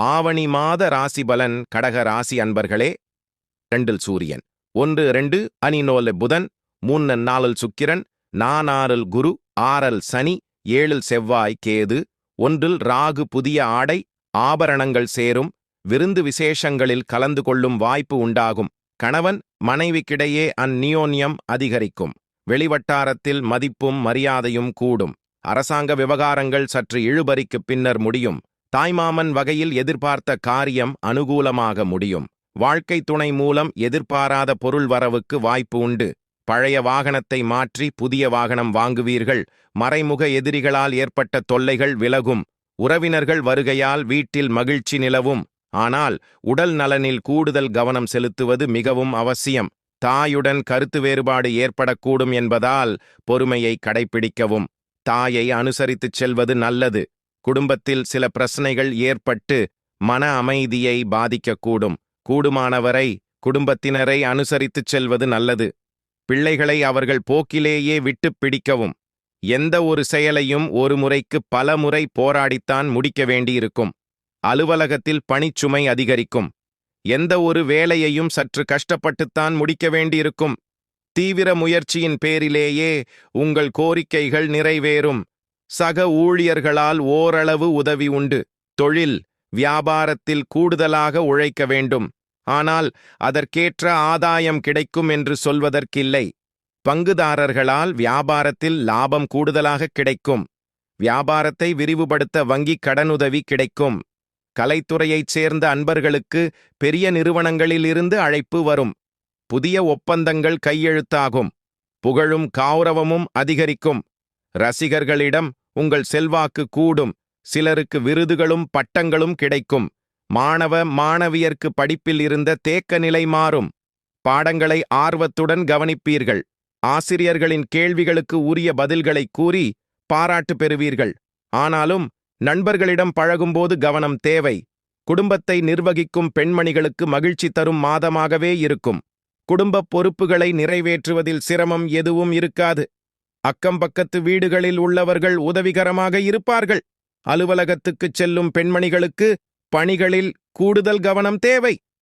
ஆவணி மாத ராசிபலன் கடக ராசி அன்பர்களே ரெண்டில் சூரியன். ஒன்று ரெண்டு அணிநோல புதன் மூன்னு நாளில் சுக்கிரன் நானாறில் குரு ஆறல் சனி ஏழில் செவ்வாய் கேது ஒன்றில் ராகு புதிய ஆடை ஆபரணங்கள் சேரும் விருந்து விசேஷங்களில் கலந்து கொள்ளும் வாய்ப்பு உண்டாகும். கணவன் மனைவிக்கிடையே அந்நியோன்யம் அதிகரிக்கும். வெளிவட்டாரத்தில் மதிப்பும் மரியாதையும் கூடும். அரசாங்க விவகாரங்கள் சற்று இழுபறிக்குப் பின்னர் முடியும். தாய்மாமன் வகையில் எதிர்பார்த்த காரியம் அனுகூலமாக முடியும். வாழ்க்கை துணை மூலம் எதிர்பாராத பொருள் வரவுக்கு வாய்ப்பு உண்டு. பழைய வாகனத்தை மாற்றி புதிய வாகனம் வாங்குவீர்கள். மறைமுக எதிரிகளால் ஏற்பட்ட தொல்லைகள் விலகும். உறவினர்கள் வருகையால் வீட்டில் மகிழ்ச்சி நிலவும். ஆனால் உடல் நலனில் கூடுதல் கவனம் செலுத்துவது மிகவும் அவசியம். தாயுடன் கருத்து வேறுபாடு ஏற்படக்கூடும் என்பதால் பொறுமையை கடைப்பிடிக்கவும். தாயை அனுசரித்துச் செல்வது நல்லது. குடும்பத்தில் சில பிரச்சனைகள் ஏற்பட்டு மன அமைதியை பாதிக்கக்கூடும். கூடுமானவரை குடும்பத்தினரை அனுசரித்துச் செல்வது நல்லது. பிள்ளைகளை அவர்கள் போக்கிலேயே விட்டுப் பிடிக்கவும். எந்த ஒரு செயலையும் ஒரு முறைக்கு பல முறை போராடித்தான் முடிக்க வேண்டியிருக்கும். அலுவலகத்தில் பணிச்சுமை அதிகரிக்கும். எந்த ஒரு வேலையையும் சற்று கஷ்டப்பட்டுத்தான் முடிக்க வேண்டியிருக்கும். தீவிர முயற்சியின் பேரிலேயே உங்கள் கோரிக்கைகள் நிறைவேறும். சக ஊழியர்களால் ஓரளவு உதவி உண்டு. தொழில் வியாபாரத்தில் கூடுதலாக உழைக்க வேண்டும். ஆனால் அதற்கேற்ற ஆதாயம் கிடைக்கும் என்று சொல்வதற்கில்லை. பங்குதாரர்களால் வியாபாரத்தில் லாபம் கூடுதலாக கிடைக்கும். வியாபாரத்தை விரிவுபடுத்த வங்கிக் கடனுதவி கிடைக்கும். கலைத்துறையைச் சேர்ந்த அன்பர்களுக்கு பெரிய நிறுவனங்களிலிருந்து அழைப்பு வரும். புதிய ஒப்பந்தங்கள் கையெழுத்தாகும். புகழும் கௌரவமும் அதிகரிக்கும். ரசிகர்களிடம் உங்கள் செல்வாக்கு கூடும். சிலருக்கு விருதுகளும் பட்டங்களும் கிடைக்கும். மாணவ மாணவியர்க்கு படிப்பில் இருந்த தேக்க நிலை மாறும். பாடங்களை ஆர்வத்துடன் கவனிப்பீர்கள். ஆசிரியர்களின் கேள்விகளுக்கு உரிய பதில்களை கூறி பாராட்டு பெறுவீர்கள். ஆனாலும் நண்பர்களிடம் பழகும்போது கவனம் தேவை. குடும்பத்தை நிர்வகிக்கும் பெண்மணிகளுக்கு மகிழ்ச்சி தரும் மாதமாகவே இருக்கும். குடும்பப் பொறுப்புகளை நிறைவேற்றுவதில் சிரமம் எதுவும் இருக்காது. அக்கம்பக்கத்து வீடுகளில் உள்ளவர்கள் உதவிகரமாக இருப்பார்கள். அலுவலகத்துக்குச் செல்லும் பெண்மணிகளுக்கு பணிகளில் கூடுதல் கவனம் தேவை.